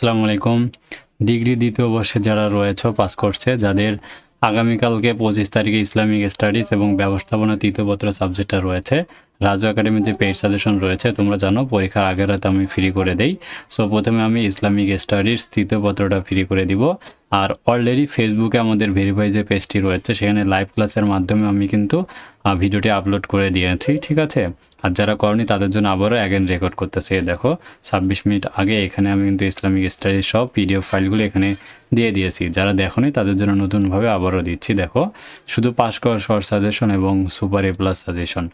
আসসালামু আলাইকুম। ডিগ্রি দ্বিতীয় বর্ষে যারা রয়েছে, পাস করছে, যাদের আগামীকালকে পঁচিশ তারিখে ইসলামিক স্টাডিজ এবং ব্যবস্থাপনা তৃতীয় পত্র সাবজেক্টটা রয়েছে, রাজু একাডেমিতে পেইড সাজেশন রয়েছে, তোমরা জানো, পরীক্ষার আগের রাতে আমি ফ্রি করে দেই। সো প্রথমে আমি ইসলামিক স্টাডিজ তৃতীয় পত্রটা ফ্রি করে দিব। আর অলরেডি ফেসবুকে আমাদের ভেরিফাই যে পেজটি রয়েছে, সেখানে লাইভ ক্লাসের মাধ্যমে আমি কিন্তু ভিডিওটি আপলোড করে দিয়েছি, ঠিক আছে? আর যারা করনি, তাদের জন্য আবারও অ্যাগেন রেকর্ড করতেছে দেখো, ছাব্বিশ মিনিট আগে এখানে আমি কিন্তু ইসলামিক স্টাডিজ সব পিডিএফ ফাইলগুলো এখানে দিয়ে দিয়েছি। যারা দেখোনি, তাদের জন্য নতুনভাবে আবারও দিচ্ছি, দেখো, শুধু পাস করা শর্ট সাজেশন এবং সুপার এ প্লাস সাজেশন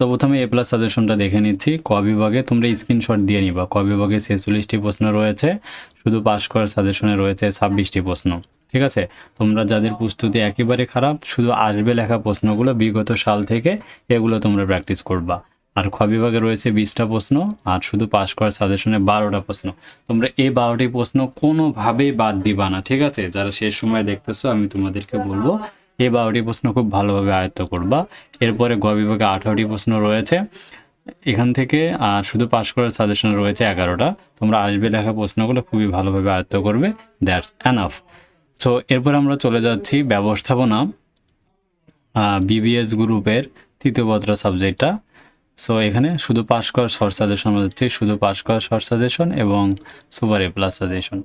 তো প্রথমে এ প্লাস সাজেশনটা দেখে নিচ্ছি। ক বিভাগে তোমরা স্ক্রিনশট দিয়ে নিবা। ক বিভাগে ছেচল্লিশটি প্রশ্ন রয়েছে। শুধু পাশ করার সাজেশনে রয়েছে ছাব্বিশটি প্রশ্ন। ঠিক আছে? তোমরা যাদের প্রস্তুতি একেবারে খারাপ, শুধু আসবে লেখা প্রশ্নগুলো বিগত সাল থেকে এগুলো তোমরা প্র্যাকটিস করবা। আর খ বিভাগে রয়েছে বিশটা প্রশ্ন, আর শুধু পাশ করার সাজেশনে বারোটা প্রশ্ন। তোমরা এই বারোটি প্রশ্ন কোনোভাবেই বাদ দিবা না। ঠিক আছে? যারা শেষ সময় দেখতেছো, আমি তোমাদেরকে বলব এই বারোটি প্রশ্ন খুব ভালোভাবে আয়ত্ত করবা। এরপরে গ বিভাগে আঠারোটি প্রশ্ন রয়েছে। এখান থেকে আহ, শুধু পাস করার সাজেশন রয়েছে এগারোটা। তোমরা আসবে লেখা প্রশ্নগুলো খুবই ভালোভাবে আয়ত্ত করবে। দ্যাটস অ্যানাফ তো এরপর আমরা চলে যাচ্ছি ব্যবস্থাপনা বিবিএস গ্রুপের তৃতীয় পত্র সাবজেক্টটা। সো এখানে শুধু পাস করার শর্ট সাজেশন হচ্ছে শুধু পাস করার শর্ট সাজেশন এবং সুপার এ প্লাস সাজেশন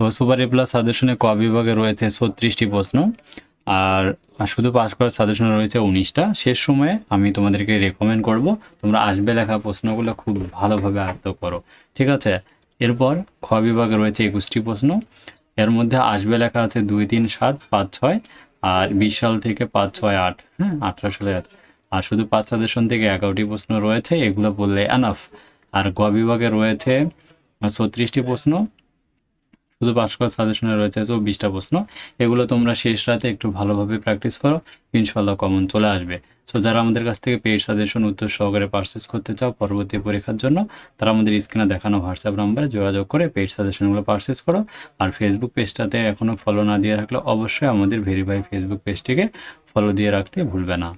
তো সুপার এ প্লাস সাজেশনে ক বিভাগে রয়েছে ছত্রিশটি প্রশ্ন। আর শুধু পাস করার সাজেশনে রয়েছে উনিশটা। শেষ সময়ে আমি তোমাদেরকে রেকমেন্ড করব, তোমরা আসবে লেখা প্রশ্নগুলো খুব ভালোভাবে আয়ত্ত করো। ঠিক আছে? এরপর খ বিভাগে রয়েছে একুশটি প্রশ্ন। এর মধ্যে আসবে লেখা আছে দুই, তিন, সাত, পাঁচ, ছয় আর বিশ সাল থেকে পাঁচ, ছয়, আট হ্যাঁ আঠারো সালে আট। আর শুধু পাঁচ সাজেশন থেকে এগারোটি প্রশ্ন রয়েছে, এগুলো বললে অ্যানাফ আর গ বিভাগে রয়েছে ছত্রিশটি প্রশ্ন। শুধু পাস করার সাজেশনে রয়েছে চব্বিশটা প্রশ্ন। এগুলো তোমরা শেষ রাতে একটু ভালোভাবে প্র্যাকটিস করো ইনশাল্লাহ কমন চলে আসবে। সো যারা আমাদের কাছ থেকে পেইড সাজেশন উত্তর সহকারে পারচেস করতে চাও পরবর্তী পরীক্ষার জন্য, তারা আমাদের স্ক্রিনে দেখানো হোয়াটসঅ্যাপ নাম্বারে যোগাযোগ করে পেইড সাজেশনগুলো পারচেস করো। আর ফেসবুক পেজটাতে এখনও ফলো না দিয়ে রাখলে অবশ্যই আমাদের ভেরিফাই ফেসবুক পেজটিকে ফলো দিয়ে রাখতে ভুলবে না।